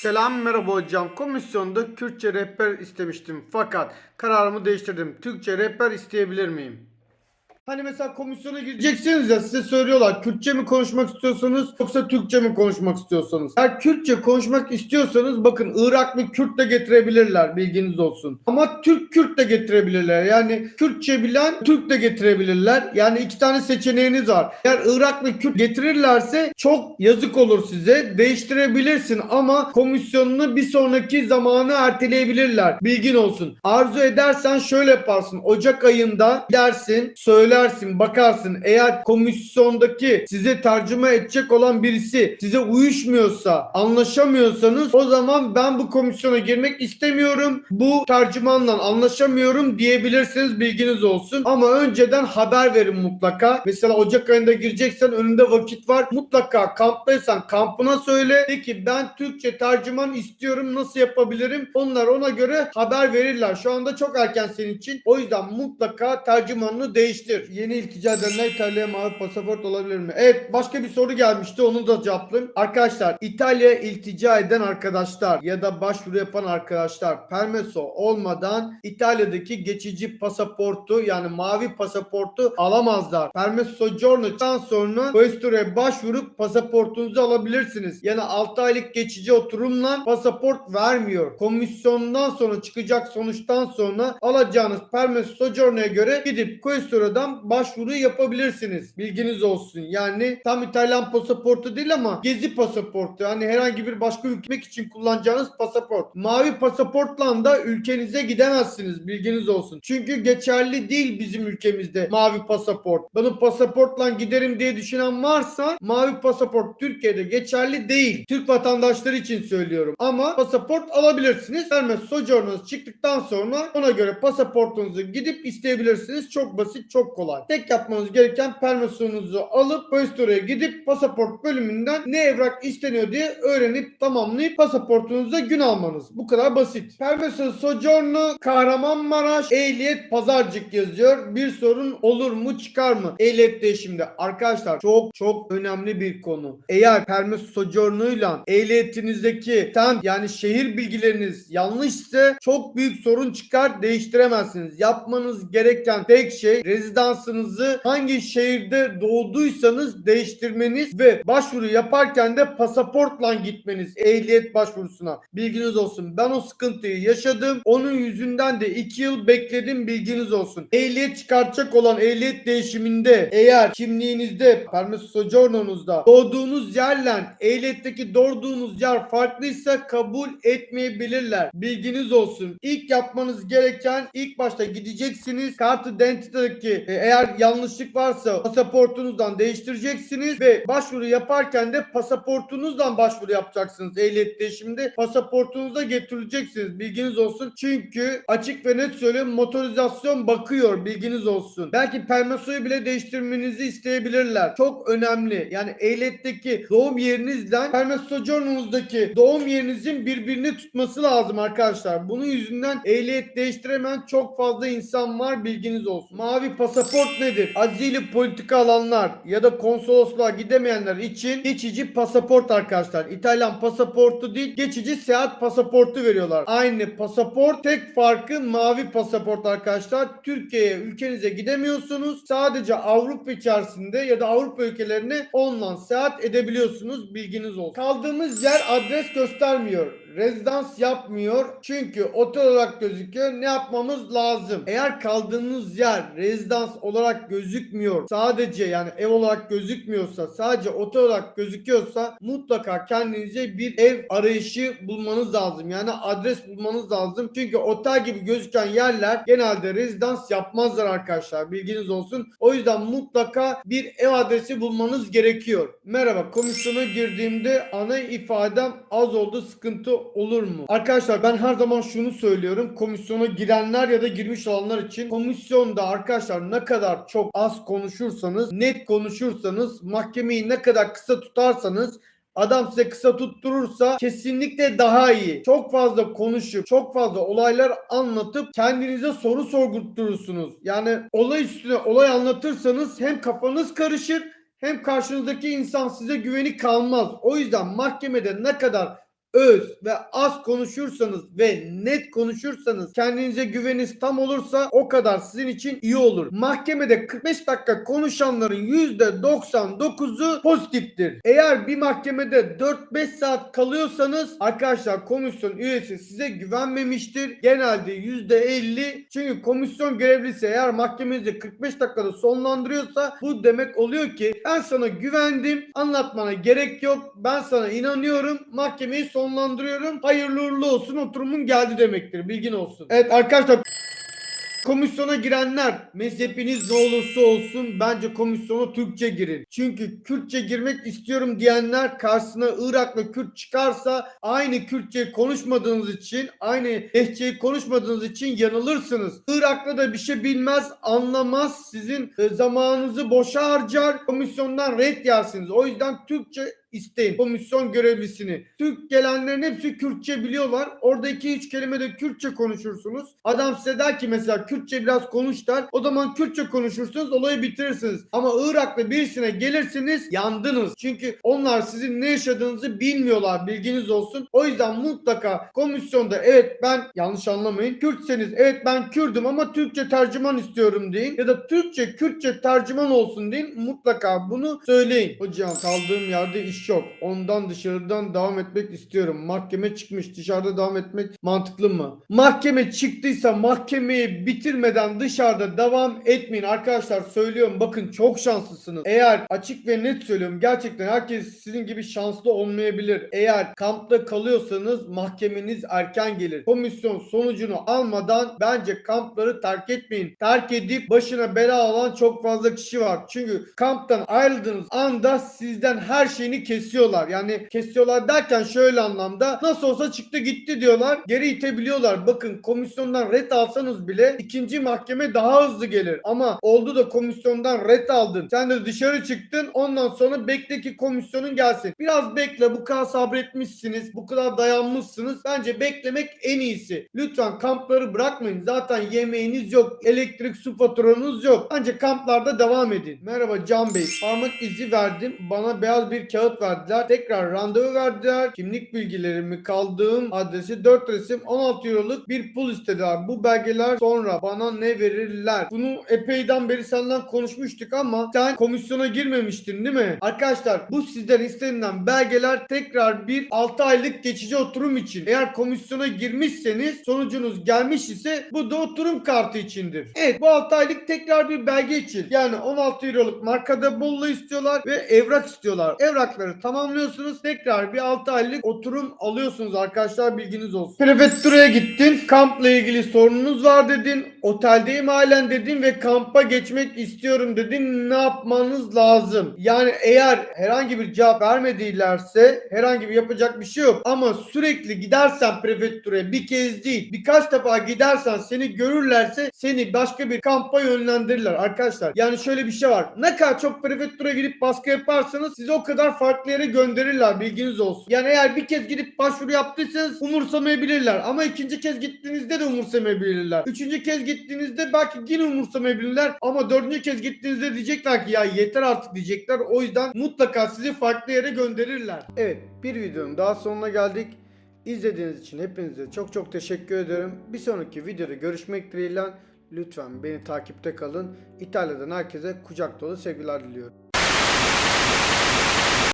Selam merhaba hocam. Komisyonda Kürtçe rehber istemiştim. Fakat kararımı değiştirdim. Türkçe rehber isteyebilir miyim? Hani mesela komisyona gireceksiniz ya size söylüyorlar Kürtçe mi konuşmak istiyorsanız yoksa Türkçe mi konuşmak istiyorsanız. Eğer Kürtçe konuşmak istiyorsanız bakın Iraklı Kürt de getirebilirler bilginiz olsun. Ama Türk Kürt de getirebilirler. Yani Kürtçe bilen Türk de getirebilirler. Yani iki tane seçeneğiniz var. Eğer Iraklı Kürt getirirlerse çok yazık olur size. Değiştirebilirsin ama komisyonunu bir sonraki zamanı erteleyebilirler. Bilgin olsun. Arzu edersen şöyle yaparsın. Ocak ayında dersin, söylersin, bakarsın. Eğer komisyondaki size tercüme edecek olan birisi size uyuşmuyorsa, anlaşamıyorsanız o zaman ben bu komisyona girmek istemiyorum. Bu tercümanla anlaşamıyorum diyebilirsiniz. Bilginiz olsun. Ama önceden haber verin mutlaka. Mesela Ocak ayında gireceksen önünde vakit var. Mutlaka kamptaysan kampına söyle. De ki ben Türkçe tercüman istiyorum. Nasıl yapabilirim? Onlar ona göre haber verirler. Şu anda çok erken senin için. O yüzden mutlaka tercümanını değiştir. Yeni iltica edenler İtalya'ya mavi pasaport olabilir mi? Evet başka bir soru gelmişti. Onu da cevaplayayım. Arkadaşlar İtalya'ya iltica eden arkadaşlar ya da başvuru yapan arkadaşlar permeso olmadan İtalya'daki geçici pasaportu yani mavi pasaportu alamazlar. Permesso soggiorno'dan sonra Questure'ye başvurup pasaportunuzu alabilirsiniz. Yani 6 aylık geçici oturumla pasaport vermiyor. Komisyondan sonra çıkacak sonuçtan sonra alacağınız permesso soggiorno'ya göre gidip Questure'dan başvuru yapabilirsiniz. Bilginiz olsun. Yani tam İtalyan pasaportu değil ama gezi pasaportu. Yani herhangi bir başka ülke için kullanacağınız pasaport. Mavi pasaportla da ülkenize gidemezsiniz. Bilginiz olsun. Çünkü geçerli değil bizim ülkemizde mavi pasaport. Bunu pasaportla giderim diye düşünen varsa mavi pasaport Türkiye'de geçerli değil. Türk vatandaşları için söylüyorum. Ama pasaport alabilirsiniz. Vermez sojournunuz çıktıktan sonra ona göre pasaportunuzu gidip isteyebilirsiniz. Çok basit, çok kolay. Tek yapmanız gereken permisyonunuzu alıp Questore'ya gidip pasaport bölümünden ne evrak isteniyor diye öğrenip tamamlayıp pasaportunuza gün almanız. Bu kadar basit. Permisyon Sojourno Kahramanmaraş Ehliyet Pazarcık yazıyor. Bir sorun olur mu çıkar mı? Ehliyet değişimde. Arkadaşlar çok çok önemli bir konu. Eğer Permis Sojourno'yla ehliyetinizdeki ten yani şehir bilgileriniz yanlışsa çok büyük sorun çıkar değiştiremezsiniz. Yapmanız gereken tek şey rezidansınızı hangi şehirde doğduysanız değiştirmeniz ve başvuru yaparken de pasaportla gitmeniz ehliyet başvurusuna. Bilginiz olsun. Ben o sıkıntıyı yaşadım. Onun yüzünden de 2 yıl bekledim bilginiz olsun. Ehliyet çıkartacak olan ehliyet değişiminde eğer kimliğinizde permis sojournonuzda doğduğunuz yerle ehliyetteki doğduğunuz yer farklıysa kabul etmeyebilirler. Bilginiz olsun. İlk yapmanız gereken ilk başta gideceksiniz. Kartı identitedeki e, eğer yanlışlık varsa pasaportunuzdan değiştireceksiniz ve başvuru yaparken de pasaportunuzdan başvuru yapacaksınız ehliyet değişiminde. Pasaportunuza getireceksiniz. Bilginiz olsun. Çünkü açık ve net söylüyorum motorizasyon bakıyor. Bilginiz olsun. Belki permesoyu bile değiştirmenizi isteyebilirler. Çok önemli. Yani ehliyetteki doğum yerinizle permesojournunuzdaki doğum yerinizin birbirini tutması lazım arkadaşlar. Bunun yüzünden ehliyet değiştiremeyen çok fazla insan var. Bilginiz olsun. Mavi pasaport nedir? Azili politika alanlar ya da konsolosluğa gidemeyenler için geçici pasaport arkadaşlar. İtalyan pasaportu değil geçici seyahat pasaportu veriyorlar. Aynı pasaport tek farkı mavi pasaport arkadaşlar. Türkiye'ye ülkenize gidemiyorsunuz. Sadece Avrupa içerisinde ya da Avrupa ülkelerine online seyahat edebiliyorsunuz. Bilginiz olsun. Kaldığımız yer adres göstermiyor. Rezidans yapmıyor. Çünkü otel olarak gözüküyor. Ne yapmamız lazım? Eğer kaldığınız yer rezidans olarak gözükmüyor. Sadece yani ev olarak gözükmüyorsa sadece otel olarak gözüküyorsa mutlaka kendinize bir ev arayışı bulmanız lazım. Yani adres bulmanız lazım. Çünkü otel gibi gözüken yerler genelde rezidans yapmazlar arkadaşlar. Bilginiz olsun. O yüzden mutlaka bir ev adresi bulmanız gerekiyor. Merhaba komisyona girdiğimde ana ifadem az oldu sıkıntı olur mu? Arkadaşlar ben her zaman şunu söylüyorum. Komisyona girenler ya da girmiş olanlar için komisyonda arkadaşlar ne kadar çok az konuşursanız, net konuşursanız, mahkemeyi ne kadar kısa tutarsanız Adam size kısa tutturursa kesinlikle daha iyi. Çok fazla konuşup çok fazla olaylar anlatıp kendinize soru sorgulturursunuz. Yani olay üstüne olay anlatırsanız hem kafanız karışır hem karşınızdaki insan size güveni kalmaz. O yüzden mahkemede ne kadar öz ve az konuşursanız ve net konuşursanız kendinize güveniniz tam olursa o kadar sizin için iyi olur. Mahkemede 45 dakika konuşanların %99'u pozitiftir. Eğer bir mahkemede 4-5 saat kalıyorsanız arkadaşlar komisyon üyesi size güvenmemiştir. Genelde %50 çünkü komisyon görevlisi eğer mahkemenizi 45 dakikada sonlandırıyorsa bu demek oluyor ki ben sana güvendim anlatmana gerek yok ben sana inanıyorum mahkemeyi sonlandırıyorum hayırlı uğurlu olsun oturumun geldi demektir bilgin olsun. Evet arkadaşlar Komisyona girenler mezhepiniz ne olursa olsun bence komisyona Türkçe girin. Çünkü Kürtçe girmek istiyorum diyenler karşısına Iraklı Kürt çıkarsa aynı Kürtçe konuşmadığınız için aynı lehçeyi konuşmadığınız için yanılırsınız. Iraklı da bir şey bilmez anlamaz sizin e, zamanınızı boşa harcar komisyondan red yersiniz. O yüzden Türkçe isteyin komisyon görevlisini. Türk gelenlerin hepsi Kürtçe biliyorlar. Orada iki üç kelime de Kürtçe konuşursunuz. Adam size der ki mesela Kürtçe biraz konuş der. O zaman Kürtçe konuşursunuz olayı bitirirsiniz. Ama Iraklı birisine gelirsiniz yandınız. Çünkü onlar sizin ne yaşadığınızı bilmiyorlar bilginiz olsun. O yüzden mutlaka komisyonda evet ben yanlış anlamayın. Kürtseniz evet ben Kürdüm ama Türkçe tercüman istiyorum deyin. Ya da Türkçe Kürtçe tercüman olsun deyin. Mutlaka bunu söyleyin. Hocam kaldığım yerde iş yok. Ondan dışarıdan devam etmek istiyorum. Mahkeme çıkmış dışarıda devam etmek mantıklı mı? Mahkeme çıktıysa mahkemeyi bitirmeden dışarıda devam etmeyin. Arkadaşlar söylüyorum bakın çok şanslısınız. Eğer açık ve net söylüyorum gerçekten herkes sizin gibi şanslı olmayabilir. Eğer kampta kalıyorsanız mahkemeniz erken gelir. Komisyon sonucunu almadan bence kampları terk etmeyin. Terk edip başına bela alan çok fazla kişi var. Çünkü kamptan ayrıldığınız anda sizden her şeyini kesiyorlar. Yani kesiyorlar derken şöyle anlamda nasıl olsa çıktı gitti diyorlar. Geri itebiliyorlar. Bakın komisyondan ret alsanız bile ikinci mahkeme daha hızlı gelir. Ama oldu da komisyondan ret aldın. Sen de dışarı çıktın. Ondan sonra bekle ki komisyonun gelsin. Biraz bekle. Bu kadar sabretmişsiniz. Bu kadar dayanmışsınız. Bence beklemek en iyisi. Lütfen kampları bırakmayın. Zaten yemeğiniz yok. Elektrik su faturanız yok. Ancak kamplarda devam edin. Merhaba Can Bey. Parmak izi verdim. Bana beyaz bir kağıt verdiler. Tekrar randevu verdiler. Kimlik bilgilerimi kaldığım adresi 4 resim 16 euroluk bir pul istediler. Bu belgeler sonra bana ne verirler? Bunu epeyden beri senden konuşmuştuk ama sen komisyona girmemiştin değil mi? Arkadaşlar bu sizden istenilen belgeler tekrar bir 6 aylık geçici oturum için. Eğer komisyona girmişseniz sonucunuz gelmiş ise bu da oturum kartı içindir. Evet bu 6 aylık tekrar bir belge için. Yani 16 euroluk markada bollu istiyorlar ve evrak istiyorlar. Evrakları tamamlıyorsunuz. Tekrar bir 6 aylık oturum alıyorsunuz arkadaşlar bilginiz olsun. Prefekturaya gittin. Kampla ilgili sorununuz var dedin. Oteldeyim halen dedin ve kampa geçmek istiyorum dedin. Ne yapmanız lazım? Yani eğer herhangi bir cevap vermedilerse herhangi bir yapacak bir şey yok. Ama sürekli gidersen prefekturaya bir kez değil birkaç defa gidersen seni görürlerse seni başka bir kampa yönlendirirler arkadaşlar. Yani şöyle bir şey var. Ne kadar çok prefektura gidip baskı yaparsanız sizi o kadar farklı yere gönderirler bilginiz olsun. Yani eğer bir kez gidip başvuru yaptıysanız umursamayabilirler. Ama ikinci kez gittiğinizde de umursamayabilirler. Üçüncü kez gittiğinizde belki yine umursamayabilirler. Ama dördüncü kez gittiğinizde diyecekler ki ya yeter artık diyecekler. O yüzden mutlaka sizi farklı yere gönderirler. Evet bir videonun daha sonuna geldik. İzlediğiniz için hepinize çok çok teşekkür ederim. Bir sonraki videoda görüşmek dileğiyle lütfen beni takipte kalın. İtalya'dan herkese kucak dolu sevgiler diliyorum.